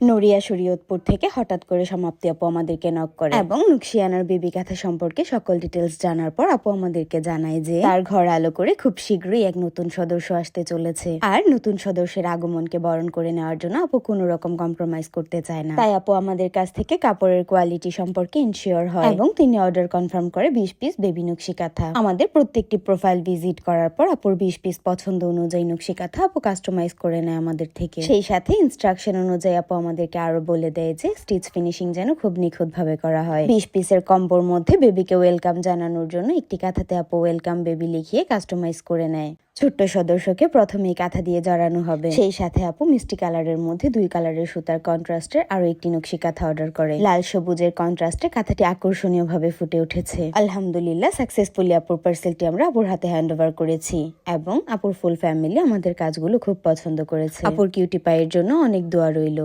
নড়িয়া শরীয়তপুর থেকে হঠাৎ করে সমাপ্তি আপু আমাদেরকে নক করে। এবং নুকশিয়ানার বেবি কাথা সম্পর্কে সকল ডিটেলস জানার পর আপু আমাদেরকে জানায় যে তার ঘর আলো করে খুব শীঘ্রই এক নতুন সদস্য আসতে চলেছে। আর নতুন সদস্যের আগমনকে বরণ করে নেওয়ার জন্য আপু কোনো রকম কম্প্রোমাইজ করতে চায় না। তাই আপু আমাদের কাছ থেকে কাপড়ের কোয়ালিটি সম্পর্কে ইনশিওর হয়। এবং তিনি অর্ডার কনফার্ম করে বিশ পিস বেবি নকশি কাঁথা। আমাদের প্রত্যেকটি প্রোফাইল ভিজিট করার পর আপুর বিশ পিস পছন্দ অনুযায়ী নকশি কাঁথা আপু কাস্টমাইজ করে নেয় আমাদের থেকে। সেই সাথে ইনস্ট্রাকশন অনুযায়ী আপু আমাদেরকে আরও বলে দেয় যে স্টিচ ফিনিশিং যেন খুব নিখুঁত ভাবে করা হয়। বিশ পিসের কম্বোর মধ্যে বেবিকে ওয়েলকাম জানানোর জন্য একটি কাঁথাতে আপু ওয়েলকাম বেবি লিখিয়ে কাস্টমাইজ করে নেয়। ছোট্ট সদস্যকে প্রথমেই কাঁথা দিয়ে জড়ানো হবে। সেই সাথে আপু মিষ্টি কালারের মধ্যে দুই কালারের সুতার কন্ট্রাস্টের আরও একটি নকশি কাঁথা অর্ডার করে। লাল সবুজের কন্ট্রাস্টে কাঁথাটি আকর্ষণীয় ভাবে ফুটে উঠেছে। আলহামদুলিল্লাহ সাকসেসফুলি আপুর পার্সেলটি আমরা আপুর হাতে হ্যান্ড ওভার করেছি এবং আপুর ফুল ফ্যামিলি আমাদের কাজগুলো খুব পছন্দ করেছে। আপুর কিউটি পায়ের জন্য অনেক দোয়া রইল।